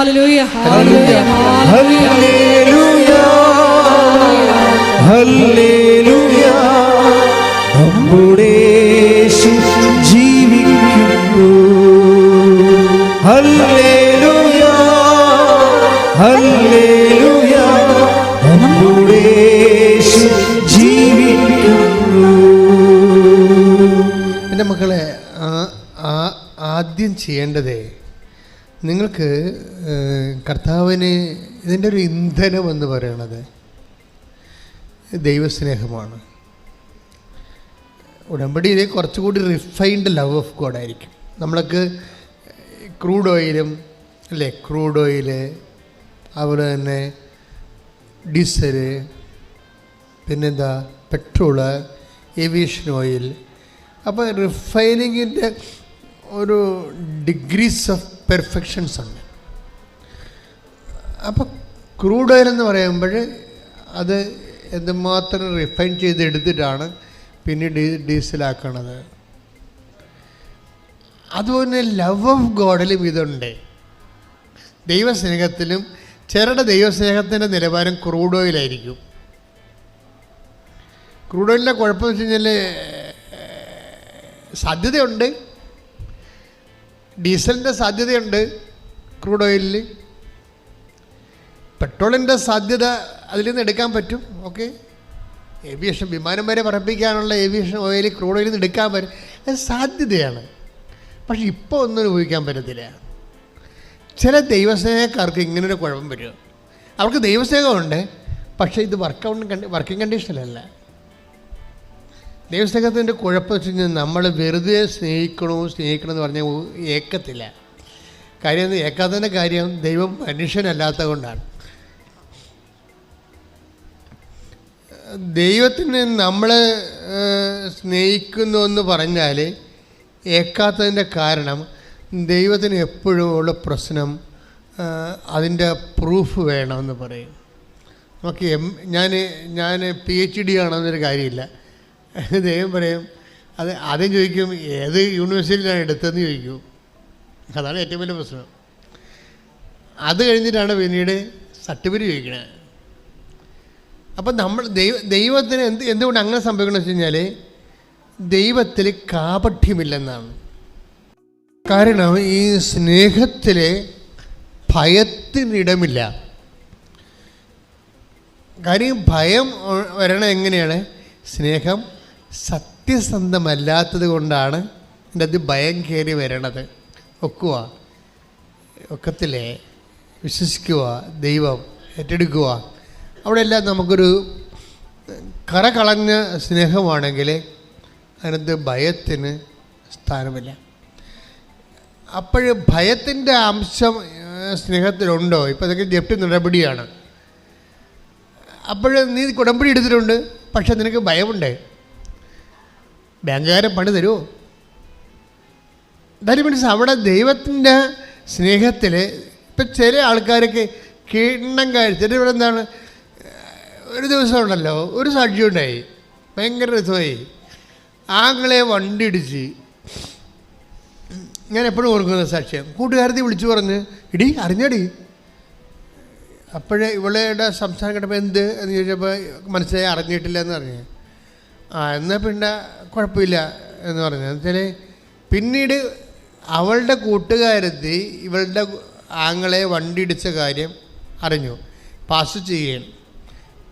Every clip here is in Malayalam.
ഹല്ലേലൂയ ഹല്ലേലൂയ ഹല്ലേലൂയ ഹല്ലേലൂയ നമ്മുടെ യേശു ജീവിക്കുന്നു. ഹല്ലേലൂയ ഹല്ലേലൂയ നമ്മുടെ യേശു ജീവിക്കുന്നു. എന്റെ മക്കളെ ആദ്യം ചെയ്യേണ്ടതേ നിങ്ങൾക്ക് കർത്താവിന് ഇതിന്റെ ഒരു ഇന്ധനം എന്ന് പറയണത് ദൈവസ്നേഹമാണ്. ഉടമ്പടി ഇതേ കുറച്ചുകൂടി റിഫൈൻഡ് ലവ് ഓഫ് ഗോഡ് ആയിരിക്കും. നമ്മൾക്ക് ക്രൂഡ് ഓയിലും അല്ലേ ക്രൂഡ് ഓയിൽ അതുപോലെ തന്നെ ഡീസൽ പിന്നെന്താ പെട്രോൾ ഏവിയേഷൻ ഓയിൽ അപ്പോൾ റിഫൈനിങ്ങിന്റെ ഒരു ഡിഗ്രീസ് ഓഫ് പെർഫെക്ഷൻസ് ഉണ്ട്. അപ്പോൾ ക്രൂഡ് ഓയിൽ എന്ന് പറയുമ്പോൾ അത് എന്തുമാത്രം റിഫൈൻ ചെയ്തെടുത്തിട്ടാണ് പിന്നെ ഡീ ഡീസലാക്കണത്. അതുപോലെ ലവ് ഓഫ് ഗോഡിലും ഇതുണ്ട്. ദൈവസ്നേഹത്തിലും ചിലരുടെ ദൈവസ്നേഹത്തിന്റെ നിലവാരം ക്രൂഡ് ഓയിലായിരിക്കും. ക്രൂഡ് ഓയിലിന്റെ കുഴപ്പമെന്ന് വെച്ച് കഴിഞ്ഞാൽ സാധ്യതയുണ്ട്. ഡീസലിന്റെ സാധ്യതയുണ്ട് ക്രൂഡ് ഓയിലിൽ. പെട്രോളിന്റെ സാധ്യത അതിൽ നിന്ന് എടുക്കാൻ പറ്റും ഓക്കെ ഏവിയേഷൻ വിമാനം വരെ പറപ്പിക്കാനുള്ള ഏവിയേഷൻ ഓയിൽ ക്രൂഡ് ഓയിൽ നിന്ന് എടുക്കാൻ പറ്റും. അത് സാധ്യതയാണ്. പക്ഷെ ഇപ്പോൾ ഒന്നും ഉപയോഗിക്കാൻ പറ്റത്തില്ല. ചില ദൈവസ്നേഹക്കാർക്ക് ഇങ്ങനൊരു കുഴപ്പം വരും. അവർക്ക് ദൈവസ്നേഹമുണ്ട് പക്ഷേ ഇത് വർക്കൗണ്ട് കണ്ടി വർക്കിംഗ് കണ്ടീഷനിലല്ല ദൈവസ്നേഹത്തിന്റെ കുഴപ്പം വെച്ച് കഴിഞ്ഞാൽ നമ്മൾ വെറുതെ സ്നേഹിക്കണോ സ്നേഹിക്കണം എന്ന് പറഞ്ഞാൽ ഏക്കത്തില്ല. കാര്യം ഏക്കാത്തതിന്റെ കാര്യം ദൈവം മനുഷ്യനല്ലാത്തത് കൊണ്ടാണ് ദൈവത്തിന് നമ്മൾ സ്നേഹിക്കുന്നു എന്ന് പറഞ്ഞാൽ ഏക്കാത്തതിന്റെ കാരണം ദൈവത്തിന് എപ്പോഴും ഉള്ള പ്രശ്നം അതിന്റെ പ്രൂഫ് വേണമെന്ന് പറയും. നമുക്ക് എം ഞാൻ ഞാൻ പി എച്ച് ഡി ആണെന്നൊരു കാര്യമില്ല. ദൈവം പറയും അത് ആദ്യം ചോദിക്കും ഏത് യൂണിവേഴ്സിറ്റിയിലാണ് എടുത്തതെന്ന് ചോദിക്കും. അതാണ് ഏറ്റവും വലിയ പ്രശ്നം. അത് കഴിഞ്ഞിട്ടാണ് പിന്നീട് സർട്ടിഫിക്കറ്റ് ചോദിക്കണത് അപ്പം നമ്മൾ ദൈവ ദൈവത്തിന് എന്ത് എന്തുകൊണ്ട് അങ്ങനെ സംഭവിക്കണമെന്ന് വെച്ച് കഴിഞ്ഞാൽ ദൈവത്തിൽ കാപഠ്യമില്ലെന്നാണ് കാരണം ഈ സ്നേഹത്തിൽ ഭയത്തിനിടമില്ല. കാര്യം ഭയം വരണം എങ്ങനെയാണ്? സ്നേഹം സത്യസന്ധമല്ലാത്തത് കൊണ്ടാണ് എന്റെ അത് ഭയം കയറി വരണത്. ഒക്കുക ഒക്കത്തിലെ വിശ്വസിക്കുക ദൈവം ഏറ്റെടുക്കുക അവിടെയെല്ലാം നമുക്കൊരു കറ കളഞ്ഞ സ്നേഹമാണെങ്കിൽ അതിനകത്ത് ഭയത്തിന് സ്ഥാനമില്ല. അപ്പോൾ ഭയത്തിന്റെ അംശം സ്നേഹത്തിലുണ്ടോ? ഇപ്പോൾ അതൊക്കെ ജപ്തി നടപടിയാണ്. അപ്പോൾ നീ കുടമ്പടി എടുത്തിട്ടുണ്ട് പക്ഷെ നിനക്ക് ഭയമുണ്ട്. ബാങ്കുകാരൻ പണി തരുമോ ദാറ്റ് മീൻസ് അവിടെ ദൈവത്തിന്റെ സ്നേഹത്തിൽ ഇപ്പം ചില ആൾക്കാർക്ക് കിണ്ണം കഴിച്ചിട്ട് ഇവിടെ എന്താണ് ഒരു ദിവസം ഉണ്ടല്ലോ ഒരു സാക്ഷി ഉണ്ടായി. ഭയങ്കര രസമായി. ആങ്ങളെ വണ്ടി ഇടിച്ച്. ഞാൻ എപ്പോഴും ഓർക്കുന്ന സാക്ഷ്യം. കൂട്ടുകാരത്തി വിളിച്ചു പറഞ്ഞ് ഇടി അറിഞ്ഞടി. അപ്പോഴേ ഇവളുടെ സംസാരം കേട്ടപ്പോൾ എന്ത്? എന്ന് ചോദിച്ചപ്പോൾ മനസ്സിലായി അറിഞ്ഞിട്ടില്ല എന്ന് പറഞ്ഞു. ആ എന്നാൽ പിന്നെ കുഴപ്പമില്ല എന്ന് പറഞ്ഞു. എന്നുവെച്ചാൽ പിന്നീട് അവളുടെ കൂട്ടുകാരത്തി ഇവളുടെ ആങ്ങളെ വണ്ടി ഇടിച്ച കാര്യം അറിഞ്ഞു. പാസ് ചെയ്യുകയാണ്.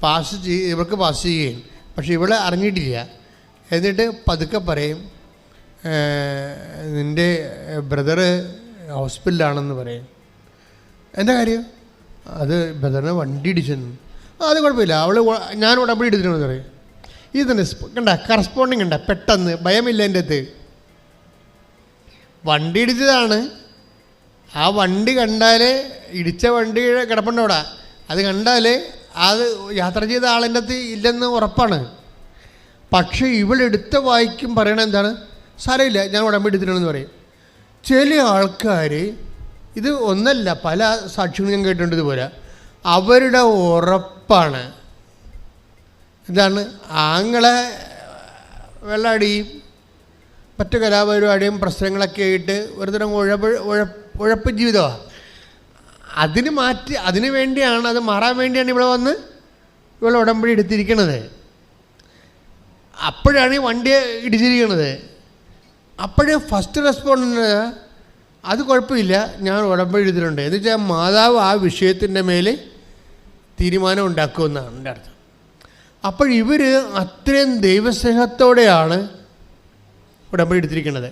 പാസ് ചെയ്യ ഇവർക്ക് പാസ് ചെയ്യുകയും. പക്ഷെ ഇവളെ അറിഞ്ഞിട്ടില്ല. എന്നിട്ട് പതുക്കെ പറയും "ഏഹ്, നിന്റെ ബ്രദറ് ഹോസ്പിറ്റലിലാണെന്ന് പറയും. എന്താ കാര്യം? അത് ബ്രദറിനെ വണ്ടി ഇടിച്ചെന്നു. അത് കുഴപ്പമില്ല. അവൾ ഞാൻ ഉടമ്പടി എടുത്തിട്ടുണ്ട് പറയും. ഇത് തന്നെ കണ്ട കറസ്പോണ്ടിങ് ഉണ്ട പെട്ടെന്ന് ഭയമില്ല എന്റെ അടുത്ത്. വണ്ടി ഇടിച്ചതാണ്. ആ വണ്ടി കണ്ടാൽ ഇടിച്ച വണ്ടി കിടപ്പുണ്ടവിടെ അത് കണ്ടാൽ അത് യാത്ര ചെയ്ത ആളിന്റെ അത് ഇല്ലെന്ന് ഉറപ്പാണ്. പക്ഷേ ഇവളെടുത്ത വായിക്കും പറയണത് എന്താണ്? സാരമില്ല ഞാൻ ഉടമ്പടി എടുത്തിട്ടുണ്ടെന്ന് പറയും. ചില ആൾക്കാർ ഇത് ഒന്നല്ല പല സാക്ഷികളും ഞാൻ കേട്ടിട്ടുണ്ട് ഇതുപോലെ. അവരുടെ ഉറപ്പാണ്. എന്താണ്? ആങ്ങളെ വെള്ളടിയും മറ്റു കലാപരിപാടിയും പ്രശ്നങ്ങളൊക്കെ ആയിട്ട് ഒരുതരം ഉഴപ്പ് ഉഴപ്പ് ഉഴപ്പ് ജീവിതമാണ് അതിന് മാറ്റി അതിന് വേണ്ടിയാണ് അത് മാറാൻ വേണ്ടിയാണ് ഇവിടെ വന്ന് ഇവിടെ ഉടമ്പടി എടുത്തിരിക്കണത്. അപ്പോഴാണ് ഈ വണ്ടി ഇടിച്ചിരിക്കണത്. അപ്പോഴേ ഫസ്റ്റ് റെസ്പോണ്ടിന് അത് കുഴപ്പമില്ല ഞാൻ ഉടമ്പടി എടുത്തിട്ടുണ്ട്. എന്ന് വെച്ചാൽ മാതാവ് ആ വിഷയത്തിന്റെ മേൽ തീരുമാനം ഉണ്ടാക്കുമെന്നാണ് എന്റെ അർത്ഥം. അപ്പോൾ ഇവർ അത്രയും ദൈവസ്നേഹത്തോടെയാണ് ഉടമ്പടി എടുത്തിരിക്കുന്നത്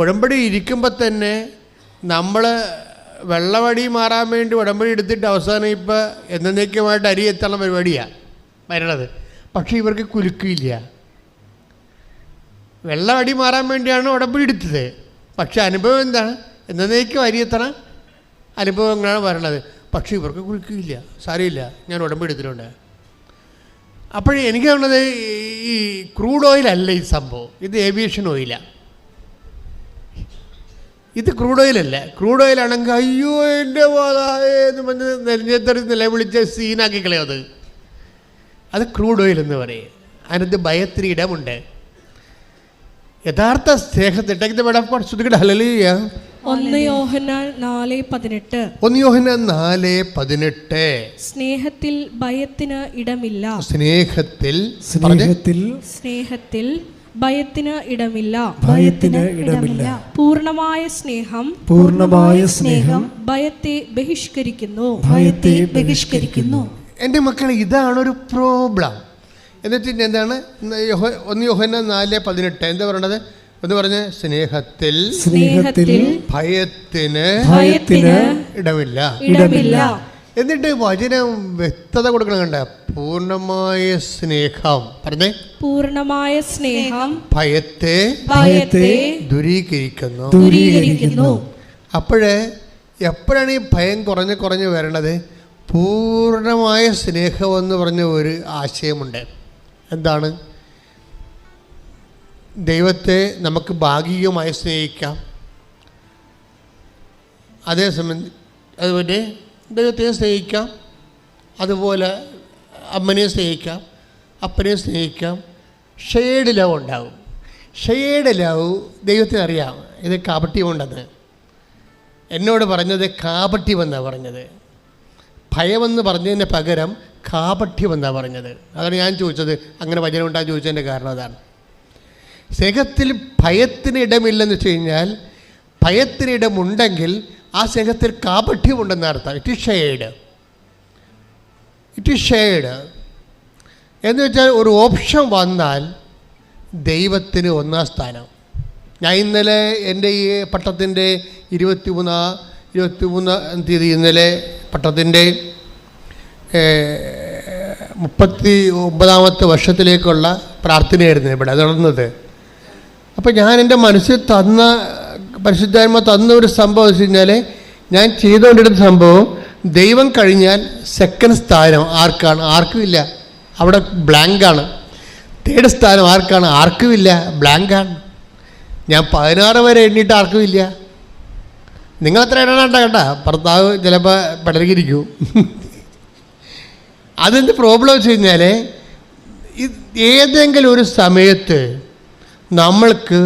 ഉടമ്പടി ഇരിക്കുമ്പോൾ തന്നെ നമ്മൾ വെള്ളവടി മാറാൻ വേണ്ടി ഉടമ്പടി എടുത്തിട്ട് അവസാനം ഇപ്പോൾ എന്നേക്കുമായിട്ട് അരി എത്തുന്ന പരിപാടിയാണ് വരണത്. പക്ഷേ ഇവർക്ക് കുലുക്കില്ല വെള്ളവടി മാറാൻ വേണ്ടിയാണ് ഉടമ്പടി എടുത്തത്. പക്ഷെ അനുഭവം എന്താണ് എന്നേക്കും അരി എത്തണം അനുഭവങ്ങളാണ് വരണത്. പക്ഷേ ഇവർക്ക് കുലുക്കില്ല സാരമില്ല. ഞാൻ ഉടമ്പടി എടുത്തിട്ടുണ്ട്. അപ്പോഴേ എനിക്ക് തോന്നുന്നത് ഈ ക്രൂഡ് ഓയിൽ അല്ല ഈ സംഭവം. ഇത് ഏവിയേഷൻ ഓയിലാണ് ഇത് ക്രൂഡ് ഓയിലല്ല ക്രൂഡ് ഓയിലാണെങ്കിൽ അയ്യോ എന്റെ എന്ന് പറഞ്ഞ് നെരഞ്ഞെത്തറി നിലവിളിച്ച് സീനാക്കി കളയോ അത്. അത് ക്രൂഡ് ഓയിൽ എന്ന് പറയും. അതിനകത്ത് ഭയത്തിന് ഇടമുണ്ട്. യഥാർത്ഥ ഒന്ന് യോഹന്നാൻ നാല് പതിനെട്ട്. ഒന്ന് യോഹന നാല് പതിനെട്ട്. സ്നേഹത്തിൽ ഭയത്തിന് ഇടമില്ല. സ്നേഹത്തിൽ സ്നേഹത്തിൽ സ്നേഹത്തിൽ ഭയത്തിന് ഇടമില്ല. ഭയത്തിന് ഇടമില്ല. പൂർണമായ സ്നേഹം പൂർണമായ സ്നേഹം ഭയത്തെ ബഹിഷ്കരിക്കുന്നു. ഭയത്തെ ബഹിഷ്കരിക്കുന്നു. എന്റെ മക്കളെ ഇതാണ് ഒരു പ്രോബ്ലം. എന്നിട്ട് എന്താണ്? ഒന്ന് യോഹന നാല് പതിനെട്ട്. എന്താ പറയണത്? എന്ന് പറഞ്ഞ് സ്നേഹത്തിൽ സ്നേഹത്തിൽ ഭയത്തിന് ഭയത്തിന് ഇടമില്ല. ഇടമില്ല. എന്നിട്ട് വചനം വ്യക്തത കൊടുക്കണം കണ്ട? പൂർണമായ സ്നേഹം. പറഞ്ഞേ. പൂർണമായ സ്നേഹം ഭയത്തെ ഭയത്തെ ദുരീകരിക്കുന്നു. ദുരീകരിക്കുന്നു. അപ്പോഴേ എപ്പോഴാണ് ഈ ഭയം കുറഞ്ഞ് കുറഞ്ഞ് വരണത്? പൂർണമായ സ്നേഹമെന്ന് പറഞ്ഞ ഒരു ആശയമുണ്ട്. എന്താണ്? ദൈവത്തെ നമുക്ക് ഭാഗികമായി സ്നേഹിക്കാം. അതേസമയം അതുപോലെ ദൈവത്തെ സ്നേഹിക്കാം. അതുപോലെ അമ്മനെ സ്നേഹിക്കാം അപ്പനെ സ്നേഹിക്കാം. ഷെയ്ഡ് ലവ് ഉണ്ടാവും ഷെയ്ഡ് ലവ് ദൈവത്തിന് അറിയാം. ഇത് കാപട്യമുണ്ടെന്ന് എന്നോട് പറഞ്ഞത് കാപട്യമെന്നാണ് പറഞ്ഞത്. ഭയമെന്ന് പറഞ്ഞതിന് പകരം കാപട്യമെന്നാണ് പറഞ്ഞത്. അതാണ് ഞാൻ ചോദിച്ചത്. അങ്ങനെ വചനം ഉണ്ടാകാൻ ചോദിച്ചതിന്റെ കാരണം അതാണ്. സ്നേഹത്തിൽ ഭയത്തിന് ഇടമില്ലെന്ന് വെച്ച് കഴിഞ്ഞാൽ ഭയത്തിന് ഇടമുണ്ടെങ്കിൽ ആ സ്നേഹത്തിൽ കാപട്യമുണ്ടെന്ന് അർത്ഥം. It shade it is shade എന്ന് വെച്ചാൽ ഒരു ഓപ്ഷൻ വന്നാൽ ദൈവത്തിന് ഒന്നാം സ്ഥാനം. ഞാൻ ഇന്നലെ എന്റെ ഈ പട്ടത്തിന്റെ ഇരുപത്തി മൂന്നാ ഇരുപത്തി മൂന്നാം തീയതി ഇന്നലെ പട്ടത്തിന്റെ മുപ്പത്തി ഒമ്പതാമത്തെ വർഷത്തിലേക്കുള്ള പ്രാർത്ഥനയായിരുന്നു ഇവിടെ നടന്നത്. അപ്പോൾ ഞാൻ എന്റെ മനസ്സിൽ തന്ന പരിശുദ്ധാത്മ തന്ന ഒരു സംഭവം വെച്ച് കഴിഞ്ഞാൽ ഞാൻ ചെയ്തുകൊണ്ടിരുന്ന സംഭവം ദൈവം കഴിഞ്ഞാൽ സെക്കൻഡ് സ്ഥാനം ആർക്കാണ്? ആർക്കുമില്ല അവിടെ ബ്ലാങ്കാണ് തേർഡ് സ്ഥാനം ആർക്കാണ്? ആർക്കുമില്ല ബ്ലാങ്കാണ് ഞാൻ പതിനാറ് വരെ എണ്ണിയിട്ട് ആർക്കുമില്ല നിങ്ങൾ അത്ര എണ്ണണ്ട കേട്ടാ. ഭർത്താവ് ചിലപ്പോൾ പടരുകിരിക്കൂ അതെന്ത് പ്രോബ്ലം വെച്ച് കഴിഞ്ഞാൽ ഏതെങ്കിലും ഒരു സമയത്ത് നമ്മൾക്ക്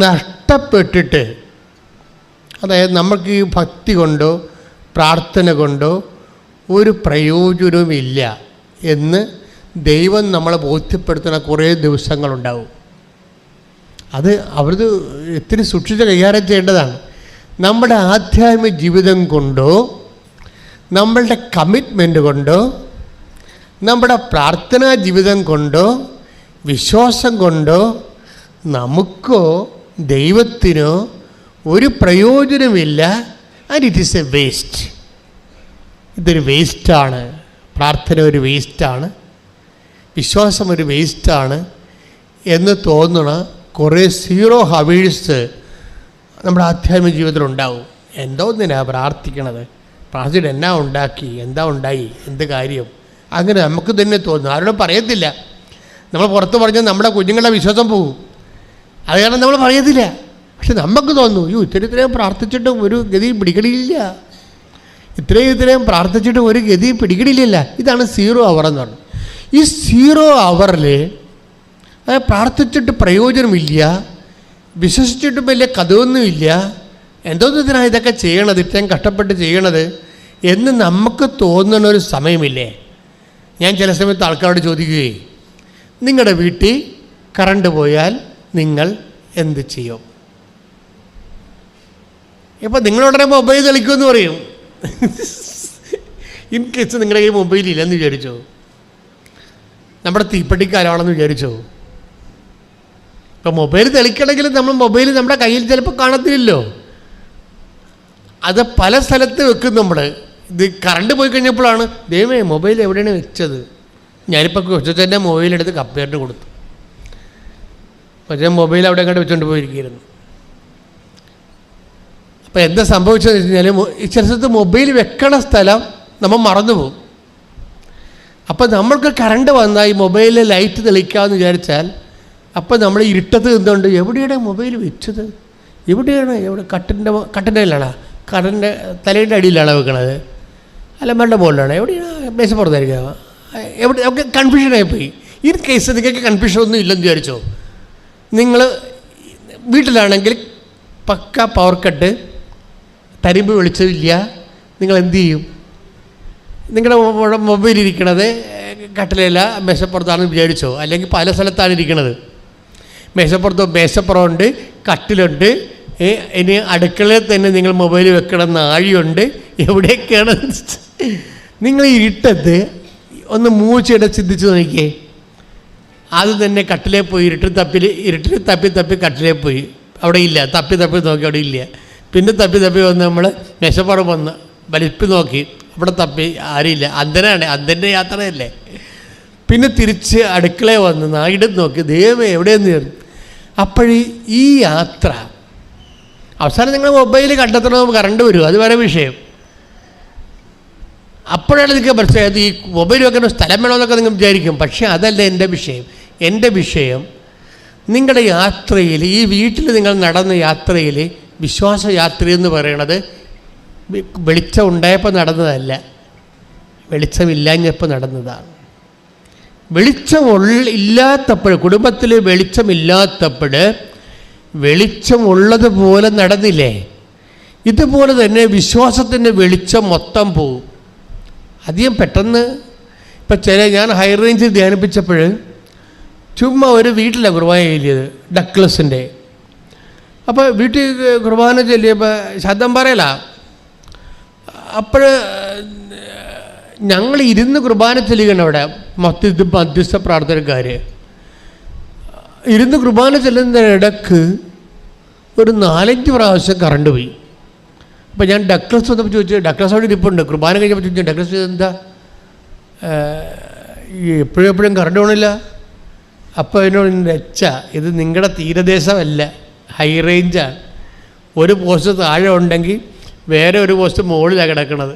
നഷ്ടപ്പെട്ടിട്ട് അതായത് നമുക്ക് ഈ ഭക്തി കൊണ്ടോ പ്രാർത്ഥന കൊണ്ടോ ഒരു പ്രയോജനവുമില്ല എന്ന് ദൈവം നമ്മളെ ബോധ്യപ്പെടുത്തുന്ന കുറേ ദിവസങ്ങളുണ്ടാവും. അത് അവരത് ഇത്തിരി സൂക്ഷിച്ച് കൈകാര്യം ചെയ്യേണ്ടതാണ്. നമ്മുടെ ആധ്യാത്മിക ജീവിതം കൊണ്ടോ നമ്മളുടെ കമ്മിറ്റ്മെന്റ് കൊണ്ടോ നമ്മുടെ പ്രാർത്ഥനാ ജീവിതം കൊണ്ടോ വിശ്വാസം കൊണ്ടോ നമുക്കോ ദൈവത്തിനോ ഒരു പ്രയോജനമില്ല and it is a waste ഇതൊരു വേസ്റ്റാണ് പ്രാർത്ഥന ഒരു വേസ്റ്റാണ് വിശ്വാസം ഒരു വേസ്റ്റാണ് എന്ന് തോന്നുന്ന കുറേ സീറോ ഹവേഴ്സ് നമ്മുടെ ആധ്യാത്മിക ജീവിതത്തിൽ ഉണ്ടാവും. എന്തോ ഒന്നിനാ പ്രാർത്ഥിക്കണത്. പ്രാർത്ഥിച്ചിട്ട് എന്നാ ഉണ്ടാക്കി? എന്താ ഉണ്ടായി? എന്ത് കാര്യം? അങ്ങനെ നമുക്ക് തന്നെ തോന്നും. ആരോടും പറയത്തില്ല. നമ്മൾ പുറത്ത് പറഞ്ഞാൽ നമ്മുടെ കുഞ്ഞുങ്ങളുടെ വിശ്വാസം പോകും. അത് കാരണം നമ്മൾ പറയത്തില്ല. പക്ഷെ നമുക്ക് തോന്നുന്നു അയ്യോ ഇത്രയും ഇത്രയും പ്രാർത്ഥിച്ചിട്ടും ഒരു ഗതി പിടിക്കണില്ല. ഇത്രയും ഇത്രയും പ്രാർത്ഥിച്ചിട്ടും ഒരു ഗതി പിടിക്കണില്ല ഇതാണ് സീറോ അവർ എന്ന് പറഞ്ഞത്. ഈ സീറോ അവറിൽ പ്രാർത്ഥിച്ചിട്ട് പ്രയോജനമില്ല വിശ്വസിച്ചിട്ടും വലിയ കഥയൊന്നുമില്ല എന്തോന്നതിനാണ് ഇതൊക്കെ ചെയ്യണത് ഇത്രയും കഷ്ടപ്പെട്ട് ചെയ്യണത് എന്ന് നമുക്ക് തോന്നുന്ന ഒരു സമയമില്ലേ? ഞാൻ ചില സമയത്ത് ആൾക്കാരോട് ചോദിക്കുകയും നിങ്ങളുടെ വീട്ടിൽ കറണ്ട് പോയാൽ നിങ്ങൾ എന്ത് ചെയ്യും? ഇപ്പം നിങ്ങളുടനെ മൊബൈൽ തെളിക്കുമെന്ന് പറയും. ഇൻ കേസ് നിങ്ങളുടെ കയ്യിൽ മൊബൈൽ ഇല്ലെന്ന് വിചാരിച്ചോ? നമ്മുടെ തീപ്പെട്ടിക്കാരാണെന്ന് വിചാരിച്ചോ? ഇപ്പം മൊബൈൽ തെളിക്കണമെങ്കിൽ നമ്മൾ മൊബൈൽ നമ്മുടെ കയ്യിൽ ചിലപ്പോൾ കാണത്തില്ലല്ലോ. അത് പല സ്ഥലത്ത് വെക്കും നമ്മൾ ഇത് കറണ്ട് പോയി കഴിഞ്ഞപ്പോഴാണ് ദൈവമേ മൊബൈൽ എവിടെയാണ് വെച്ചത്? ഞാനിപ്പോൾ കൊച്ചച്ഛന്റെ മൊബൈൽ എടുത്ത് കപ്പേറിന് കൊടുത്തു. കൊച്ചൻ മൊബൈൽ അവിടെ അങ്ങോട്ട് വെച്ചുകൊണ്ട് പോയിരിക്കുന്നു അപ്പോൾ എന്താ സംഭവിച്ചതെന്ന് വെച്ച് കഴിഞ്ഞാൽ ചില സ്ഥലത്ത് മൊബൈൽ വെക്കണ സ്ഥലം നമ്മൾ മറന്നുപോകും അപ്പോൾ നമ്മൾക്ക് കറണ്ട് വന്നാൽ ഈ മൊബൈലിൽ ലൈറ്റ് തെളിക്കാമെന്ന് വിചാരിച്ചാൽ അപ്പോൾ നമ്മൾ ഇരുട്ടത്ത് നിന്നുകൊണ്ട് എവിടെയാണ് മൊബൈൽ വെച്ചത്? എവിടെയാണ്? എവിടെ? കട്ടിന്റെ കട്ടിന്റെ കറണ്ട് കടന്റെ തലയുടെ അടിയിലാണോ വെക്കണത്? അലമാരുടെ മുകളിലാണ് എവിടെയാണ്? മേശപ്പുറത്തായിരിക്കാം എവിടെ? ഒക്കെ കൺഫ്യൂഷനായി പോയി. ഈ കേസ് നിങ്ങൾക്ക് കൺഫ്യൂഷൻ ഒന്നും ഇല്ലെന്ന് വിചാരിച്ചോ? നിങ്ങൾ വീട്ടിലാണെങ്കിൽ പക്ക പവർ കട്ട് തരിമ്പ് വെളിച്ചമില്ല. നിങ്ങൾ എന്ത് ചെയ്യും നിങ്ങളുടെ മൊബൈൽ ഇരിക്കണത് കട്ടിലല്ല മേശപ്പുറത്താണെന്ന് വിചാരിച്ചോ? അല്ലെങ്കിൽ പല സ്ഥലത്താണ് ഇരിക്കണത്. മേശപ്പുറത്ത് മേശപ്പുറമുണ്ട് കട്ടിലുണ്ട് ഇനി അടുക്കളയിൽ തന്നെ നിങ്ങൾ മൊബൈൽ വെക്കണം നാഴിയുണ്ട്. എവിടെയൊക്കെയാണ്? നിങ്ങൾ ഇരുട്ടത്ത് ഒന്ന് മൂച്ചയുടെ ചിന്തിച്ച് നോക്കിയേ. ആദ്യം തന്നെ കട്ടിലേ പോയി ഇരുട്ടിൽ തപ്പിൽ ഇരുട്ടിൽ തപ്പി തപ്പി കട്ടിലേ പോയി. അവിടെ ഇല്ല തപ്പി തപ്പി നോക്കി അവിടെ ഇല്ല. പിന്നെ തപ്പി തപ്പി വന്ന് നമ്മൾ മെശപ്പുറം വന്ന് വലിപ്പ് നോക്കി. അവിടെ തപ്പി ആരുമില്ല. അന്ധനാണ്. അന്ധന്റെ യാത്രയല്ലേ. പിന്നെ തിരിച്ച് അടുക്കള വന്ന് നായിടം നോക്കി. ദൈവം എവിടെയെന്ന് ചേർന്നു അപ്പോഴീ ഈ യാത്ര അവസാനം നിങ്ങൾ മൊബൈൽ കണ്ടെത്തണം കറണ്ട് വരും. അത് വേറെ വിഷയം. അപ്പോഴാണ് നിങ്ങൾക്ക് മനസ്സിലായത് ഈ മൊബൈൽ വെക്കുന്ന സ്ഥലം വേണമെന്നൊക്കെ നിങ്ങൾ വിചാരിക്കും. പക്ഷേ അതല്ല എന്റെ വിഷയം. എന്റെ വിഷയം നിങ്ങളുടെ യാത്രയിൽ ഈ വീട്ടിൽ നിങ്ങൾ നടന്ന യാത്രയിൽ വിശ്വാസ യാത്ര എന്ന് പറയണത് വെളിച്ചം ഉണ്ടായപ്പോൾ നടന്നതല്ല. വെളിച്ചമില്ലാഞ്ഞപ്പോൾ നടന്നതാണ്. വെളിച്ചമുള്ള ഇല്ലാത്തപ്പോൾ കുടുംബത്തിൽ വെളിച്ചമില്ലാത്തപ്പോൾ വെളിച്ചമുള്ളതുപോലെ നടന്നില്ലേ? ഇതുപോലെ തന്നെ വിശ്വാസത്തിന്റെ വെളിച്ചം മൊത്തം പോവും. അധികം പെട്ടെന്ന് ഇപ്പം ചില ഞാൻ ഹൈ റേഞ്ചിൽ ധ്യാനിപ്പിച്ചപ്പോൾ ചുമ്മാ ഒരു വീട്ടിലാണ് കുർബാന ചൊല്ലിയത് ഡക്ലസിന്റെ അപ്പോൾ വീട്ടിൽ കുർബാന ചൊല്ലിയപ്പോൾ ശബ്ദം പറയല. അപ്പോൾ ഞങ്ങൾ ഇരുന്ന് കുർബാന ചൊല്ലുകയാണ് അവിടെ മധ്യ മധ്യസ്ഥ പ്രാർത്ഥനക്കാർ ഇരുന്ന് കുർബാന ചെല്ലുന്നതിനിടക്ക് ഒരു നാലഞ്ച് പ്രാവശ്യം കറണ്ട് പോയി. അപ്പോൾ ഞാൻ ഡക്ലസ് വന്നപ്പോൾ ചോദിച്ചു ഡക്ലസ് അവിടെ ഇരിപ്പുണ്ട് കുർബാന കഴിഞ്ഞപ്പോൾ ചോദിച്ചു ഡക്ലസ് എന്താ? എപ്പോഴും എപ്പോഴും കറണ്ട് പോകണില്ല അപ്പോൾ എന്നോട് രച്ച ഇത് നിങ്ങളുടെ തീരദേശമല്ല. ഹൈ റേഞ്ചാണ് ഒരു പോസ്റ്റ് താഴെ ഉണ്ടെങ്കിൽ വേറെ ഒരു പോസ്റ്റ് മുകളിലാണ് കിടക്കുന്നത്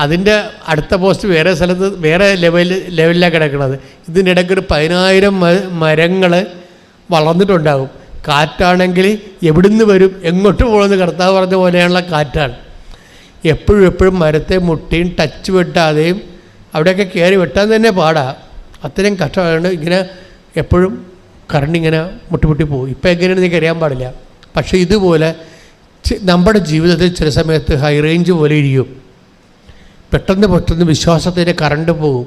അതിന്റെ അടുത്ത പോസ്റ്റ് വേറെ സ്ഥലത്ത് വേറെ ലെവലിൽ ലെവലിലാണ് കിടക്കുന്നത് ഇതിന്റെ ഇടയ്ക്ക് ഒരു പതിനായിരം മരങ്ങൾ വളർന്നിട്ടുണ്ടാകും. കാറ്റാണെങ്കിൽ എവിടുന്ന് വരും എങ്ങോട്ട് പോകുന്നത് കർത്താവ് പറഞ്ഞ പോലെയുള്ള കാറ്റാണ്. എപ്പോഴും എപ്പോഴും മരത്തെ മുട്ടിയും ടച്ച് വെട്ടാതെയും അവിടെയൊക്കെ കയറി വെട്ടാൻ തന്നെ പാടാ. അത്രയും കഷ്ടമാണ്. ഇങ്ങനെ എപ്പോഴും കറണ്ട് ഇങ്ങനെ മുട്ടിമുട്ടി പോകും. ഇപ്പം എങ്ങനെയാണ് നിങ്ങൾക്ക് അറിയാൻ പാടില്ല. പക്ഷേ ഇതുപോലെ നമ്മുടെ ജീവിതത്തിൽ ചില സമയത്ത് ഹൈ റേഞ്ച് പോലെ ഇരിക്കും. പെട്ടെന്ന് പെട്ടെന്ന് വിശ്വാസത്തിന്റെ കറണ്ട് പോകും.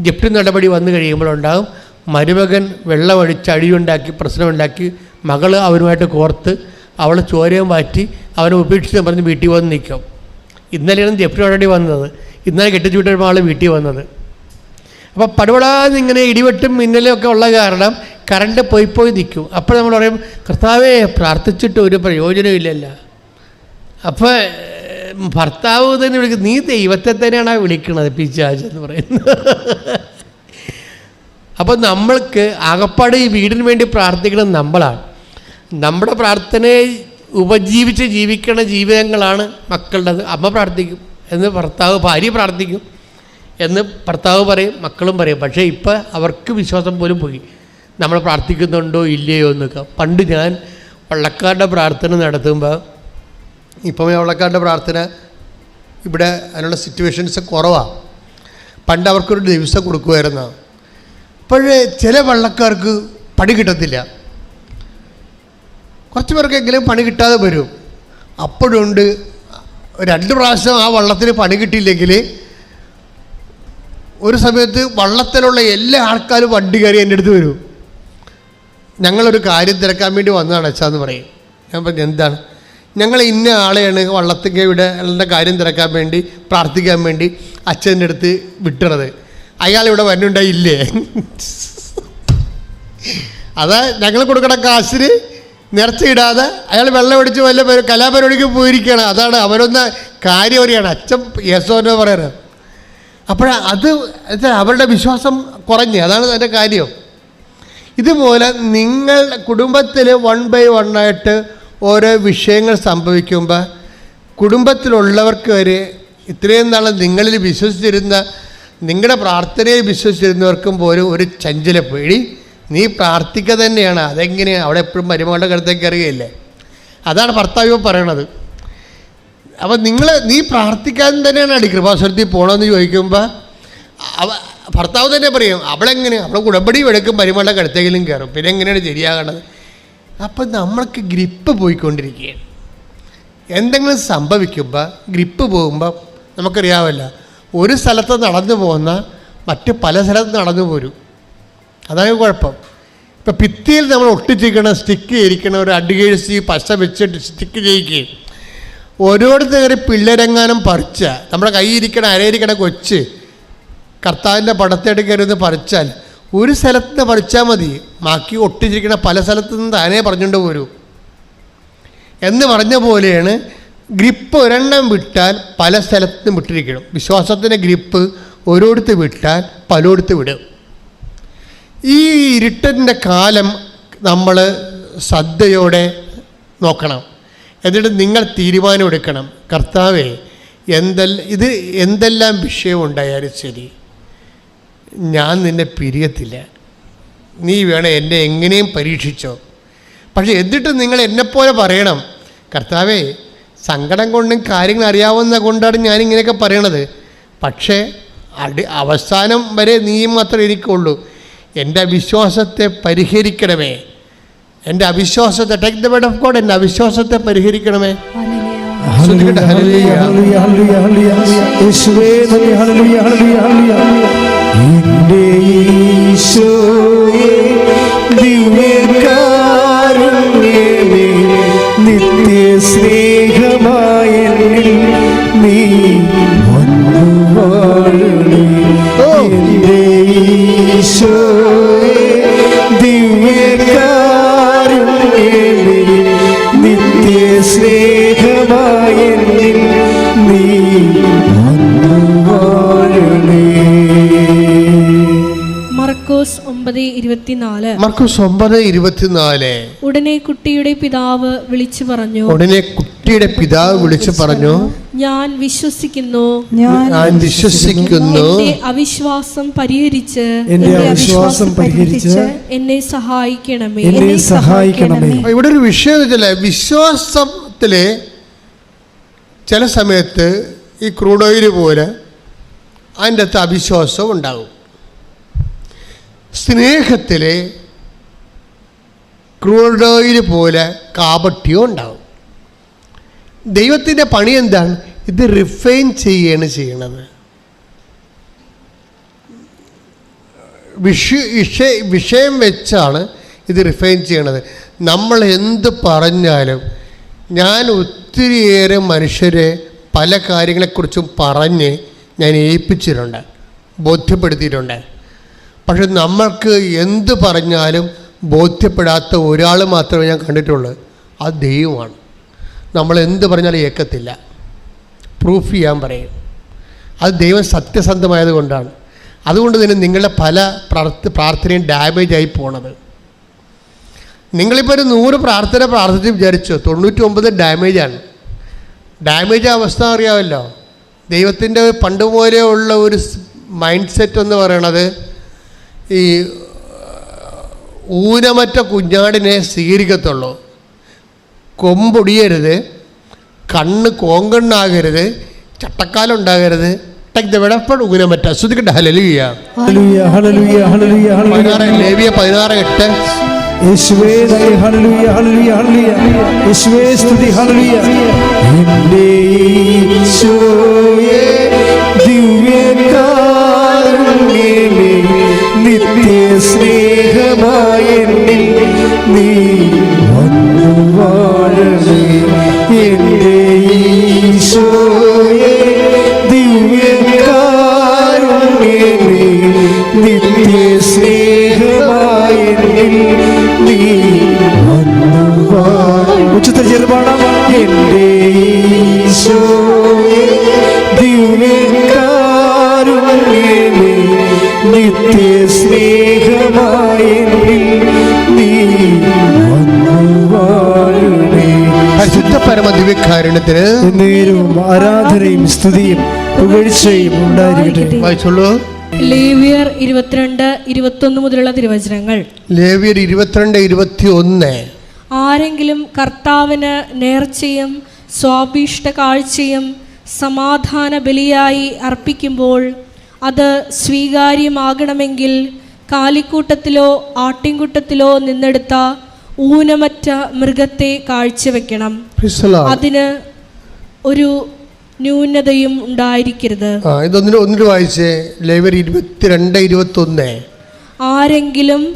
ജപ്തി നടപടി വന്നു കഴിയുമ്പോഴുണ്ടാകും. മരുമകൻ വെള്ളമടിച്ച് അഴിയുണ്ടാക്കി പ്രശ്നമുണ്ടാക്കി മകൾ അവനുമായിട്ട് കോർത്ത് അവളെ ചോരയും മാറ്റി അവനെ ഉപേക്ഷിച്ച് പറഞ്ഞ് വീട്ടിൽ വന്ന് നിൽക്കും. ഇന്നലെയാണ് ജപ്തി നടപടി വന്നത്. ഇന്നലെ കെട്ടിച്ചു വിട്ടപ്പോൾ ആൾ വീട്ടിൽ വന്നത്. അപ്പോൾ പടപടാന്ന് ഇങ്ങനെ ഇടിവെട്ടും മിന്നലും ഒക്കെ ഉള്ള കാരണം കറണ്ട് പോയി പോയി നിൽക്കും. അപ്പോൾ നമ്മൾ പറയും കർത്താവേ പ്രാർത്ഥിച്ചിട്ട് ഒരു പ്രയോജനമില്ലല്ല. അപ്പോൾ ഭർത്താവ് തന്നെ വിളിക്കും നീ ദൈവത്തെ തന്നെയാണ് ആ പിശാജ് എന്ന് പറയുന്നത്. അപ്പോൾ നമ്മൾക്ക് ആകപ്പാട് ഈ വീടിന് വേണ്ടി പ്രാർത്ഥിക്കുന്നത് നമ്മളാണ്. നമ്മുടെ പ്രാർത്ഥനയെ ഉപജീവിച്ച് ജീവിക്കണ ജീവിതങ്ങളാണ് മക്കളുടേത്. അമ്മ പ്രാർത്ഥിക്കും എന്ന് ഭർത്താവ് ഭാര്യ പ്രാർത്ഥിക്കും എന്ന് ഭർത്താവ് പറയും മക്കളും പറയും. പക്ഷേ ഇപ്പം അവർക്ക് വിശ്വാസം പോലും പോയി. നമ്മൾ പ്രാർത്ഥിക്കുന്നുണ്ടോ ഇല്ലയോ എന്നൊക്കെ. പണ്ട് ഞാൻ വള്ളക്കാരുടെ പ്രാർത്ഥന നടത്തുമ്പോൾ ഇപ്പം വള്ളക്കാരുടെ പ്രാർത്ഥന ഇവിടെ അതിനുള്ള സിറ്റുവേഷൻസ് കുറവാണ് പണ്ട് അവർക്കൊരു ദിവസം കൊടുക്കുമായിരുന്നു പക്ഷേ ചില വള്ളക്കാർക്ക് പണി കിട്ടത്തില്ല. കുറച്ച് പേർക്കെങ്കിലും പണി കിട്ടാതെ വരും. അപ്പോഴുണ്ട് രണ്ട് പ്രാവശ്യം ആ വള്ളത്തിന് പണി കിട്ടിയില്ലെങ്കിൽ ഒരു സമയത്ത് വള്ളത്തിലുള്ള എല്ലാ ആൾക്കാരും വണ്ടി കയറി എന്റെ അടുത്ത് വരും. ഞങ്ങളൊരു കാര്യം തിരക്കാൻ വേണ്ടി വന്നതാണ് അച്ഛാ എന്ന് പറയും. ഞാൻ പറഞ്ഞു എന്താണ്? ഞങ്ങൾ ഇന്ന ആളെയാണ് ഉള്ള കാര്യം തിരക്കാൻ വേണ്ടി പ്രാർത്ഥിക്കാൻ വേണ്ടി അച്ഛന്റെ അടുത്ത് വിട്ടണത്. അയാൾ ഇവിടെ വരുന്നുണ്ടായില്ലേ അതാ ഞങ്ങൾ കൊടുക്കണ കാശിന് നിറച്ചിടാതെ അയാൾ വെള്ളം അടിച്ച് വല്ല പരി- കലാപരിപാടിക്ക് പോയിരിക്കുകയാണ് അതാണ് അവരൊന്ന് കാര്യം അറിയാണ്. അച്ഛൻ യേശോനെ പറയുന്നത് അപ്പോൾ അത് അവരുടെ വിശ്വാസം കുറഞ്ഞ് അതാണ് അതിന്റെ കാര്യം. ഇതുപോലെ നിങ്ങൾ കുടുംബത്തിൽ വൺ ബൈ വൺ ആയിട്ട് ഓരോ വിഷയങ്ങൾ സംഭവിക്കുമ്പോൾ കുടുംബത്തിലുള്ളവർക്ക് വരെ ഇത്രയും നാൾ നിങ്ങളിൽ വിശ്വസിച്ചിരുന്ന നിങ്ങളുടെ പ്രാർത്ഥനയെ വിശ്വസിച്ചിരുന്നവർക്കും പോലും ഒരു ചഞ്ചല പേടി. നീ പ്രാർത്ഥിക്കുക തന്നെയാണ്. അതെങ്ങനെയാണ് അവിടെ എപ്പോഴും മരുമകളുടെ കടുത്തേക്ക് അറിയുകയില്ലേ അതാണ് ഭർത്താവ് പറയണത്. അപ്പം നിങ്ങൾ നീ പ്രാർത്ഥിക്കാൻ തന്നെയാണ് അടി കൃപാസ്വരത്തിൽ പോകണമെന്ന് ചോദിക്കുമ്പോൾ അവ ഭർത്താവ് തന്നെ പറയും അവളെങ്ങനെ? അവളെ ഉടമ്പടി എടുക്കും പരിമള കടുത്തെങ്കിലും കയറും. പിന്നെ എങ്ങനെയാണ് ശരിയാകേണ്ടത്? അപ്പം നമ്മൾക്ക് ഗ്രിപ്പ് പോയിക്കൊണ്ടിരിക്കുകയാണ്. എന്തെങ്കിലും സംഭവിക്കുമ്പോൾ ഗ്രിപ്പ് പോകുമ്പോൾ നമുക്കറിയാമല്ല ഒരു സ്ഥലത്ത് നടന്നു പോകുന്ന മറ്റ് പല സ്ഥലത്ത് നടന്നു പോരും. അതാണ് കുഴപ്പം. ഇപ്പം ഭിത്തിയിൽ നമ്മൾ ഒട്ടിച്ചിരിക്കണം സ്റ്റിക്ക് ചെയ്യിക്കണം ഒരു അടികഴിച്ച് പശ വെച്ചിട്ട് സ്റ്റിക്ക് ചെയ്യിക്കുകയും ഓരോരുത്തരും പിള്ളേരെങ്ങാനും പറിച്ച നമ്മുടെ കയ്യിരിക്കണ അരയിരിക്കണ കൊച്ച് കർത്താവിന്റെ പടത്തേട്ട് കയറി ഒന്ന് പറിച്ചാൽ. ഒരു സ്ഥലത്ത് നിന്ന് പറിച്ചാൽ മതി. ബാക്കി ഒട്ടിച്ചിരിക്കുന്ന പല സ്ഥലത്തു നിന്ന് താനേ പറഞ്ഞുകൊണ്ട് പോരൂ. എന്ന് പറഞ്ഞ പോലെയാണ് ഗ്രിപ്പ് ഒരെണ്ണം വിട്ടാൽ പല സ്ഥലത്തും വിട്ടിരിക്കണം. വിശ്വാസത്തിന്റെ ഗ്രിപ്പ് ഒരിടത്ത് വിട്ടാൽ പലയിടത്ത് വിടും. ഈ ഇരുട്ടിന്റെ കാലം നമ്മൾ ശ്രദ്ധയോടെ നോക്കണം. എന്നിട്ട് നിങ്ങൾ തീരുമാനമെടുക്കണം കർത്താവേ എന്തെല്ലാം ഇത് എന്തെല്ലാം വിഷയമുണ്ടായാലും ശരി. ഞാൻ നിന്നെ പിരിയത്തില്ല. നീ വേണം എന്നെ എങ്ങനെയും പരീക്ഷിച്ചോ. പക്ഷേ എന്നിട്ട് നിങ്ങൾ എന്നെപ്പോലെ പറയണം. കർത്താവേ സങ്കടം കൊണ്ടും കാര്യങ്ങൾ അറിയാവുന്ന കൊണ്ടാണ് ഞാനിങ്ങനെയൊക്കെ പറയണത്. പക്ഷേ അടി അവസാനം വരെ നീ മാത്രമേ എനിക്കുള്ളൂ എന്റെ അവിശ്വാസത്തെ പരിഹരിക്കണമേ. എന്റെ അവിശ്വാസത്തെ take the word of God എന്റെ അവിശ്വാസത്തെ പരിഹരിക്കണമേ. ഹല്ലേലൂയ, ഹല്ലേലൂയ, ഹല്ലേലൂയ, ഹല്ലേലൂയ. യേശുവേ ഹല്ലേലൂയ, ഹല്ലേലൂയ, ഹല്ലേലൂയ. എന്റെ ഈശോയേ, ദിവ്യകാരുണ്യമേ, നിത്യ സ്നേഹമായ നീ വന്നു വാഴണേ. ഓ. എന്റെ ഒമ്പത് ഇരുപത്തിനാല്. മർക്കോസ് ഒമ്പത് ഇരുപത്തിനാല്. ഉടനെ കുട്ടിയുടെ പിതാവ് വിളിച്ചു പറഞ്ഞു. ഉടനെ കുട്ടിയുടെ പിതാവ് വിളിച്ചു പറഞ്ഞു. ഞാൻ വിശ്വസിക്കുന്നു. ഞാൻ വിശ്വസിക്കുന്നു. അവിശ്വാസം പരിഹരിച്ച് എന്റെ അവിശ്വാസം പരിഹരിച്ച് എന്നെ സഹായിക്കണമേ. എന്നെ സഹായിക്കണമേ. ഇവിടെ ഒരു വിഷയം വെച്ചാൽ വിശ്വാസത്തിൽ ചില സമയത്ത് ഈ ക്രൂഡോയിൽ പോലെ അതിന്റെ അകത്ത് അവിശ്വാസം ഉണ്ടാകും. സ്നേഹത്തിൽ ക്രൂഡ് പോലെ കാപട്യവും ഉണ്ടാവും. ദൈവത്തിന്റെ പണി എന്താണ്? ഇത് റിഫൈൻ ചെയ്യുകയാണ് ചെയ്യണത്. വിഷ വിഷയ വിഷയം വെച്ചാണ് ഇത് റിഫൈൻ ചെയ്യണത്. നമ്മൾ എന്ത് പറഞ്ഞാലും ഞാൻ ഒത്തിരിയേറെ മനുഷ്യരെ പല കാര്യങ്ങളെക്കുറിച്ചും പറഞ്ഞ് ഞാൻ ഏൽപ്പിച്ചിട്ടുണ്ട് ബോധ്യപ്പെടുത്തിയിട്ടുണ്ട്. പക്ഷെ നമ്മൾക്ക് എന്ത് പറഞ്ഞാലും ബോധ്യപ്പെടാത്ത ഒരാൾ മാത്രമേ ഞാൻ കണ്ടിട്ടുള്ളൂ. അത് ദൈവമാണ്. നമ്മൾ എന്ത് പറഞ്ഞാലും ഏക്കത്തില്ല. പ്രൂഫ് ചെയ്യാൻ പറയും. അത് ദൈവം സത്യസന്ധമായത് കൊണ്ടാണ്. അതുകൊണ്ട് തന്നെ നിങ്ങളുടെ പല പ്രാർത്ഥ പ്രാർത്ഥനയും ആയി പോണത്. നിങ്ങളിപ്പോൾ ഒരു നൂറ് പ്രാർത്ഥന പ്രാർത്ഥിച്ച് വിചാരിച്ചു തൊണ്ണൂറ്റി ഒമ്പത് ഡാമേജാണ് ഡാമേജ് അവസ്ഥ അറിയാമല്ലോ. ദൈവത്തിന്റെ പണ്ട് പോലെ ഉള്ള ഒരു മൈൻഡ് സെറ്റ് എന്ന് പറയണത് ഈ ഊനമറ്റ കുഞ്ഞാടിനെ സ്വീകരിക്കത്തുള്ളൂ. കൊമ്പൊടിയരുത് കണ്ണ് കോങ്കണ്ണാകരുത് ചട്ടക്കാലുണ്ടാകരുത്. ഊനമറ്റ. ഹലലിയ ഹല്ലേലൂയ. ഹല്ലേലൂയ ഹല്ലേലൂയ ഹല്ലേലൂയ പതിനാറ് ലേവിയ പതിനാറ് എട്ട്. യേശുവേ നന്ദി ഹല്ലേലൂയ ഹല്ലേലൂയ ഹല്ലേലൂയ. യേശുവേ സ്തുതി ഹല്ലേലൂയ. എന്റെ ഈശോയേ ദിവ്യകാരുണ്യമേ വന്നു വാഴണേ ദിവ്യകാരുണ്യത്തിന് നേരവും ആരാധനയും സ്തുതിയും പുകഴ്ചയും ഉണ്ടായിരിക്കട്ടെ. വായിച്ചോളൂ. ലേവിയർ ഇരുപത്തിരണ്ട് ഇരുപത്തൊന്ന് മുതലുള്ള തിരുവചനങ്ങൾ. ലേവിയർ ഇരുപത്തിരണ്ട് ഇരുപത്തി ഒന്ന് ആരെങ്കിലും കർത്താവിന് നേർച്ചയും സ്വാഭീഷ്ട കാഴ്ചയും സമാധാന ബലിയായി അർപ്പിക്കുമ്പോൾ അത് സ്വീകാര്യമാകണമെങ്കിൽ കാലിക്കൂട്ടത്തിലോ ആട്ടിൻകൂട്ടത്തിലോ നിന്നെടുത്ത ഊനമറ്റ മൃഗത്തെ കാഴ്ചവെക്കണം. അതിന് ഒരു ന്യൂനതയും ഉണ്ടായിരിക്കരുത്. ഇതൊന്നിന് ഒന്നിന് വായിച്ചേ. ലൈബ്രറി ഇരുപത്തിരണ്ട് ഇരുപത്തി ഒന്ന് ആരെങ്കിലും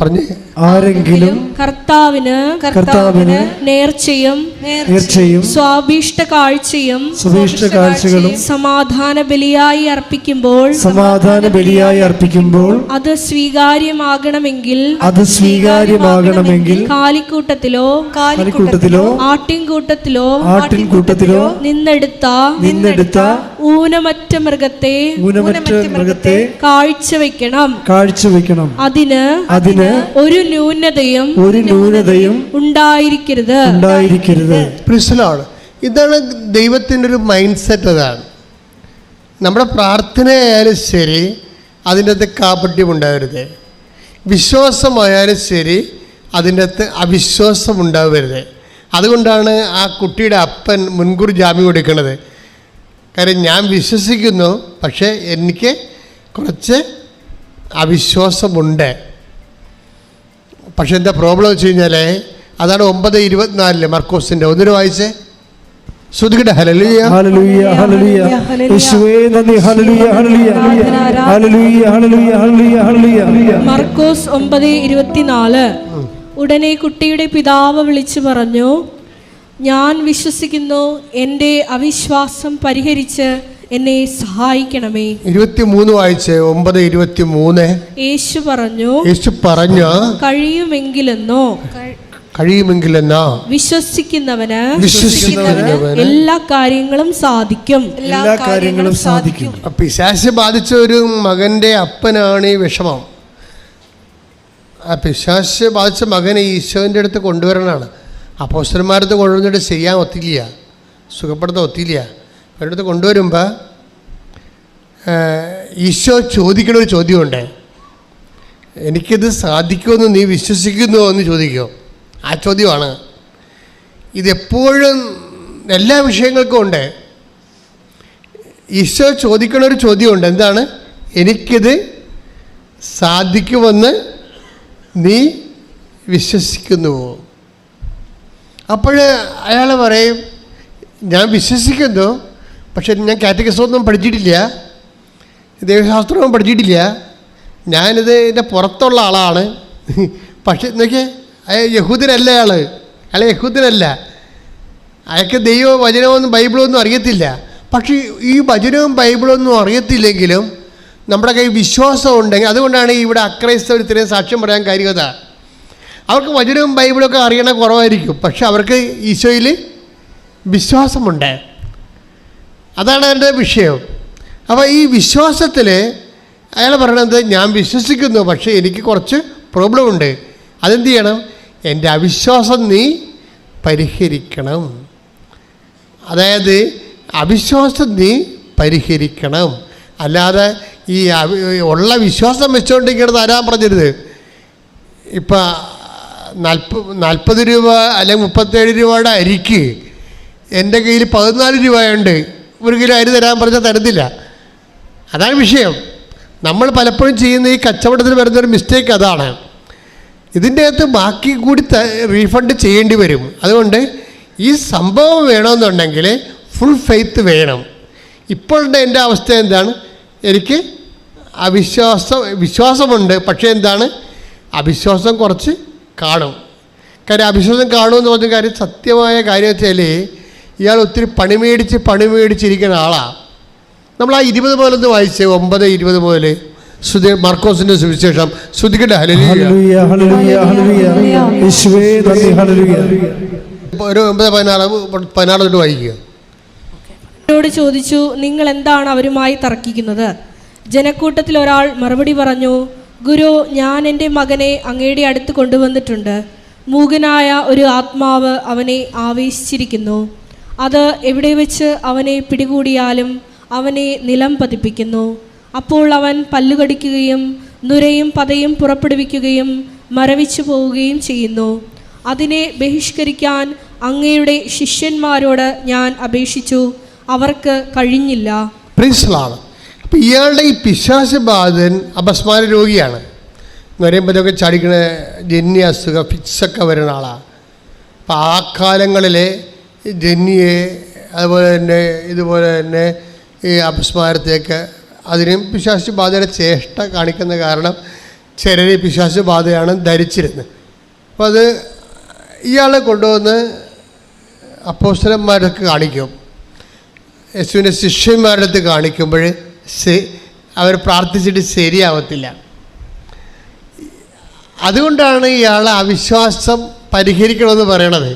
ആരെങ്കിലും കർത്താവിന് കർത്താവിന് നേർച്ചയും നേർച്ചയും സ്വാഭീഷ്ട കാഴ്ചയും സുഭീഷ്ട കാഴ്ചകളും സമാധാന ബലിയായി അർപ്പിക്കുമ്പോൾ സമാധാന ബലിയായി അർപ്പിക്കുമ്പോൾ അത് സ്വീകാര്യമാകണമെങ്കിൽ അത് സ്വീകാര്യമാകണമെങ്കിൽ കാലിക്കൂട്ടത്തിലോ കാലിക്കൂട്ടത്തിലോ ആട്ടിൻകൂട്ടത്തിലോ ആട്ടിൻകൂട്ടത്തിലോ നിന്നെടുത്ത നിന്നെടുത്ത ഊനമറ്റ മൃഗത്തെ ഊനമറ്റ മൃഗത്തെ കാഴ്ചവെക്കണം. കാഴ്ചവെക്കണം. അതിന് അതിന് ഒരു ന്യൂനതയും ഒരു ന്യൂനതയും ഉണ്ടായിരിക്കരുത്. ഉണ്ടായിരിക്കരുത്. പ്രിസിലാണ് ഇതാണ് ദൈവത്തിന്റെ ഒരു മൈൻഡ് സെറ്റ് അതാണ്. നമ്മുടെ പ്രാർത്ഥനയായാലും ശരി അതിന്റെ അകത്ത് കാപട്യം ഉണ്ടാവരുത് വിശ്വാസമായാലും ശരി അതിന്റെ അകത്ത് അവിശ്വാസം ഉണ്ടാവരുത് അതുകൊണ്ടാണ് ആ കുട്ടിയുടെ അപ്പൻ മുൻകൂർ ജാമ്യം കൊടുക്കുന്നത്. കാര്യം ഞാൻ വിശ്വസിക്കുന്നു പക്ഷേ എനിക്ക് കുറച്ച് അവിശ്വാസമുണ്ട്. പക്ഷെ എന്താ പ്രോബ്ലം വെച്ച് കഴിഞ്ഞാൽ അതാണ് ഒമ്പത് ഇരുപത്തിനാലിൽ മർക്കോസിന്റെ ഒന്നിന് വായിച്ചേ? ഹലലിയ യേശുവേ നന്ദി. മർക്കോസ് ഒമ്പത് ഇരുപത്തിനാല്. ഉടനെ കുട്ടിയുടെ പിതാവ് വിളിച്ചു പറഞ്ഞു ഞാൻ വിശ്വസിക്കുന്നു എന്റെ അവിശ്വാസം പരിഹരിച്ച് എന്നെ സഹായിക്കണമേ. ഇരുപത്തിമൂന്ന് വായിച്ച് വായിച്ചേ ഒമ്പത് ഇരുപത്തി മൂന്ന് യേശു പറഞ്ഞു യേശു പറഞ്ഞു കഴിയുമെങ്കിലെന്നോ? കഴിയുമെങ്കിലെന്നാ? വിശ്വസിക്കുന്നവന് വിശ്വസിക്കുന്നവന് എല്ലാ കാര്യങ്ങളും സാധിക്കും. എല്ലാ കാര്യങ്ങളും സാധിക്കും. പിശാശ് ബാധിച്ച ഒരു മകന്റെ അപ്പനാണ് ഈ വിഷമം. ആ പിശാശ് ബാധിച്ച മകനെ ഈശോന്റെ അടുത്ത് കൊണ്ടുവരണാണ് അപ്പോസ്റ്റന്മാരടുത്ത് കൊണ്ടുവന്നിട്ട് ചെയ്യാൻ ഒത്തില്ല. സുഖപ്പെടുത്താൻ ഒത്തില്ല. അവരുടെ അടുത്ത് കൊണ്ടുവരുമ്പോൾ ഈശോ ചോദിക്കണ ഒരു ചോദ്യമുണ്ട്. എനിക്കിത് സാധിക്കുമെന്ന് നീ വിശ്വസിക്കുന്നുവോ എന്ന് ചോദിക്കുമോ ആ ചോദ്യമാണ് ഇതെപ്പോഴും എല്ലാ വിഷയങ്ങൾക്കും ഉണ്ട്. ഈശോ ചോദിക്കണ ഒരു ചോദ്യമുണ്ട് എന്താണ്? എനിക്കിത് സാധിക്കുമെന്ന് നീ വിശ്വസിക്കുന്നുവോ അപ്പോൾ അയാൾ പറയും ഞാൻ വിശ്വസിക്കുന്നു പക്ഷെ ഞാൻ കാറ്റഗസൊന്നും പഠിച്ചിട്ടില്ല. ദൈവശാസ്ത്രവും പഠിച്ചിട്ടില്ല. ഞാനിത് ഇതിന്റെ പുറത്തുള്ള ആളാണ്. പക്ഷേ നോക്കിയേ അയാൾ യഹൂദനല്ല അയാൾ അയാൾ യഹൂദനല്ല. അയാൾക്ക് ദൈവം വചനമൊന്നും ബൈബിളൊന്നും അറിയത്തില്ല. പക്ഷേ ഈ വചനവും ബൈബിളൊന്നും അറിയത്തില്ലെങ്കിലും നമ്മുടെ കയ്യിൽ വിശ്വാസം ഉണ്ടെങ്കിൽ അതുകൊണ്ടാണ് ഇവിടെ അക്രൈസ്തവർ ഇത്രയും സാക്ഷ്യം പറയാൻ കാര്യത അവർക്ക് വചനവും ബൈബിളൊക്കെ അറിയണ കുറവായിരിക്കും. പക്ഷെ അവർക്ക് ഈശോയിൽ വിശ്വാസമുണ്ട്. അതാണ് എന്റെ വിഷയം. അപ്പോൾ ഈ വിശ്വാസത്തിൽ അയാൾ പറയണത് ഞാൻ വിശ്വസിക്കുന്നു പക്ഷേ എനിക്ക് കുറച്ച് പ്രോബ്ലം ഉണ്ട്. അതെന്ത് ചെയ്യണം? എന്റെ അവിശ്വാസം നീ പരിഹരിക്കണം. അതായത് അവിശ്വാസം നീ പരിഹരിക്കണം. അല്ലാതെ ഈ ഉള്ള വിശ്വാസം വെച്ചുകൊണ്ട് ഇങ്ങനെ തരാൻ പറഞ്ഞരുത് ഇപ്പം നാൽപ്പ നാൽപ്പത് രൂപ അല്ലെങ്കിൽ മുപ്പത്തേഴ് രൂപയുടെ അരിക്ക് എന്റെ കയ്യിൽ പതിനാല് രൂപയുണ്ട്. ഒരു കിലോ അരി തരാൻ പറഞ്ഞാൽ തരത്തില്ല അതാണ് വിഷയം. നമ്മൾ പലപ്പോഴും ചെയ്യുന്ന ഈ കച്ചവടത്തിൽ വരുന്നൊരു മിസ്റ്റേക്ക് അതാണ്. ഇതിന്റെ അകത്ത് ബാക്കി കൂടി റീഫണ്ട് ചെയ്യേണ്ടി വരും. അതുകൊണ്ട് ഈ സംഭവം വേണമെന്നുണ്ടെങ്കിൽ ഫുൾ ഫെയ്ത്ത് വേണം. ഇപ്പോഴത്തെ എന്റെ അവസ്ഥ എന്താണ്? എനിക്ക് അവിശ്വാസം വിശ്വാസമുണ്ട്. പക്ഷേ എന്താണ്? അവിശ്വാസം കുറച്ച് കാണും. കാര്യം അവിശ്വാസം കാണുമെന്ന് പറഞ്ഞ കാര്യം സത്യമായ കാര്യം വെച്ചാൽ ഇയാൾ ഒത്തിരി പണി മേടിച്ച് പണി മേടിച്ചിരിക്കുന്ന ആളാണ് നമ്മൾ ആ ഇരുപത് മുതലൊന്ന് വായിച്ചേ ഒമ്പത് ഇരുപത് മുതൽ. ശ്രുതി മാർക്കോസിന്റെ സുവിശേഷം. ശ്രുതിക്കട്ടെ ഹല്ലേലൂയ. ഹല്ലേലൂയ ഹല്ലേലൂയ യേശുവേ നന്ദി ഹല്ലേലൂയ. ഒരു ഒമ്പത് പതിനാറ് പതിനാറ് തൊട്ട് വായിക്കുക. അവരോട് ചോദിച്ചു നിങ്ങൾ എന്താണ് അവരുമായി തർക്കിക്കുന്നത്? ജനക്കൂട്ടത്തിൽ ഒരാൾ മറുപടി പറഞ്ഞു ഗുരു ഞാൻ എന്റെ മകനെ അങ്ങയുടെ അടുത്ത് കൊണ്ടുവന്നിട്ടുണ്ട്. മൂകനായ ഒരു ആത്മാവ് അവനെ ആവേശിച്ചിരിക്കുന്നു. അത് എവിടെ വെച്ച് അവനെ പിടികൂടിയാലും അവനെ നിലം പതിപ്പിക്കുന്നു. അപ്പോൾ അവൻ പല്ലുകടിക്കുകയും നുരയും പതയും പുറപ്പെടുവിക്കുകയും മരവിച്ചു പോവുകയും ചെയ്യുന്നു. അതിനെ ബഹിഷ്കരിക്കാൻ അങ്ങയുടെ ശിഷ്യന്മാരോട് ഞാൻ അപേക്ഷിച്ചു. അവർക്ക് കഴിഞ്ഞില്ല. പ്രിൻസിലാണ് അപ്പം ഇയാളുടെ ഈ പിശാശബാധൻ അപസ്മാര രോഗിയാണ്. ഇതൊക്കെ ചടിക്കണ ജന്യ അസുഖം ഫിക്സൊക്കെ വരുന്ന ആളാണ് അപ്പം ആ കാലങ്ങളിലെ ജന്യെ അതുപോലെ തന്നെ ഇതുപോലെ തന്നെ ഈ അപസ്മാരത്തേക്ക് അതിനും പിശാശു ബാധയുടെ ചേഷ്ട കാണിക്കുന്ന കാരണം ചിലരെ പിശാശു ബാധയാണ് ധരിച്ചിരുന്നത്. അപ്പോൾ അത് ഇയാളെ കൊണ്ടുവന്ന് അപ്പോസ്റ്റലന്മാരൊക്കെ കാണിക്കും. യേശുവിന്റെ ശിഷ്യന്മാരുടെ അടുത്ത് കാണിക്കുമ്പോൾ അവർ പ്രാർത്ഥിച്ചിട്ട് ശരിയാവത്തില്ല. അതുകൊണ്ടാണ് ഇയാളെ അവിശ്വാസം പരിഹരിക്കണമെന്ന് പറയണത്.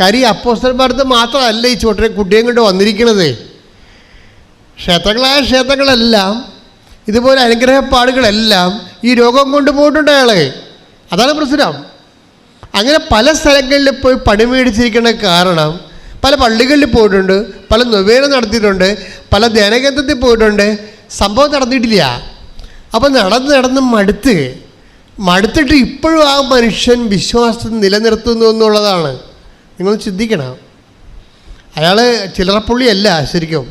കാര്യം അപ്പോസ്റ്റർമാർക്ക് മാത്രമല്ല ഈ ചോട്ടിനെ കുട്ടിയും കൊണ്ട് വന്നിരിക്കുന്നത് ക്ഷേത്രങ്ങളായ ക്ഷേത്രങ്ങളെല്ലാം ഇതുപോലെ അനുഗ്രഹപ്പാടുകളെല്ലാം ഈ രോഗം കൊണ്ടുപോയിട്ടുണ്ട് അയാളെ. അതാണ് പ്രശ്നം. അങ്ങനെ പല സ്ഥലങ്ങളിൽ പോയി പണി മേടിച്ചിരിക്കുന്ന കാരണം പല പള്ളികളിൽ പോയിട്ടുണ്ട് പല നൊവേന നടത്തിയിട്ടുണ്ട് പല ധ്യാനകേന്ദ്രത്തിൽ പോയിട്ടുണ്ട്. സംഭവം നടന്നിട്ടില്ല. അപ്പോൾ നടന്ന് നടന്ന് മടുത്ത് മടുത്തിട്ട് ഇപ്പോഴും ആ മനുഷ്യൻ വിശ്വാസം നിലനിർത്തുന്നു എന്നുള്ളതാണ്. നിങ്ങൾ ചിന്തിക്കണം. അയാൾ ചില്ലറപ്പുള്ളിയല്ല ശരിക്കും.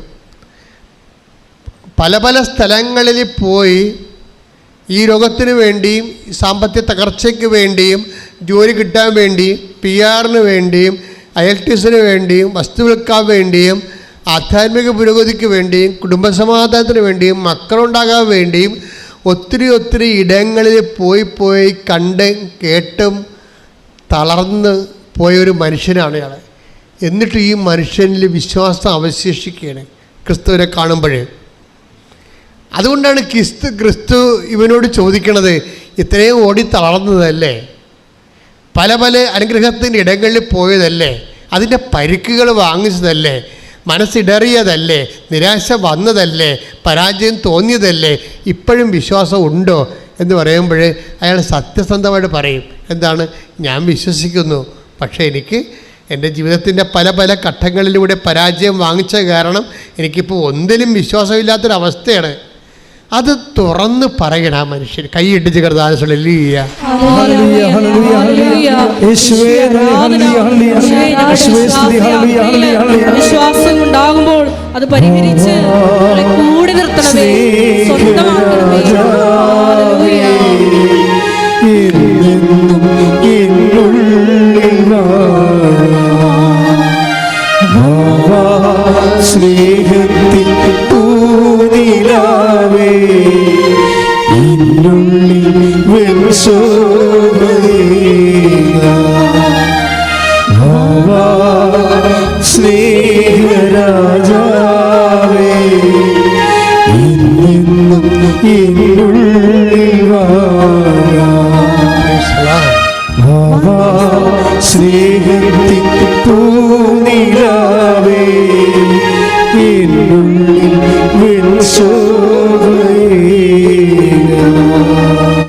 പല പല സ്ഥലങ്ങളിൽ പോയി ഈ രോഗത്തിന് വേണ്ടിയും സാമ്പത്തിക തകർച്ചയ്ക്ക് വേണ്ടിയും ജോലി കിട്ടാൻ വേണ്ടിയും പി ആറിന് വേണ്ടിയും അയൽട്ടിസിന് വേണ്ടിയും വസ്തു വിൽക്കാൻ വേണ്ടിയും ആധ്യാത്മിക പുരോഗതിക്ക് വേണ്ടിയും കുടുംബസമാധാനത്തിന് വേണ്ടിയും മക്കളുണ്ടാകാൻ വേണ്ടിയും ഒത്തിരി ഒത്തിരി ഇടങ്ങളിൽ പോയി പോയി കണ്ട് കേട്ടും തളർന്ന് പോയൊരു മനുഷ്യനാണ് ഇയാൾ എന്നിട്ട് ഈ മനുഷ്യനിൽ വിശ്വാസം അവശേഷിക്കുകയാണ് ക്രിസ്തുവിനെ കാണുമ്പോഴേ. അതുകൊണ്ടാണ് ക്രിസ്തു ക്രിസ്തു ഇവനോട് ചോദിക്കണത് ഇത്രയും ഓടി തളർന്നതല്ലേ? പല പല അനുഗ്രഹത്തിന്റെ ഇടങ്ങളിൽ പോയതല്ലേ? അതിന്റെ പരിക്കുകൾ വാങ്ങിച്ചതല്ലേ? മനസ്സിടറിയതല്ലേ? നിരാശ വന്നതല്ലേ? പരാജയം തോന്നിയതല്ലേ? ഇപ്പോഴും വിശ്വാസം ഉണ്ടോ? എന്ന് പറയുമ്പോൾ അയാൾ സത്യസന്ധമായിട്ട് പറയും. എന്താണ്? ഞാൻ വിശ്വസിക്കുന്നു. പക്ഷേ എനിക്ക് എന്റെ ജീവിതത്തിന്റെ പല പല ഘട്ടങ്ങളിലൂടെ പരാജയം വാങ്ങിച്ച കാരണം എനിക്കിപ്പോൾ ഒന്നിലും വിശ്വാസമില്ലാത്തൊരവസ്ഥയാണ്. അത് തുറന്ന് പറയണ ആ മനുഷ്യൻ. കൈയിട്ട് വിശ്വാസം ഉണ്ടാകുമ്പോൾ അത് പരിഹരിച്ച് കൂടി നിർത്തണമേ. സ്വന്തമാക്കണമേ. So.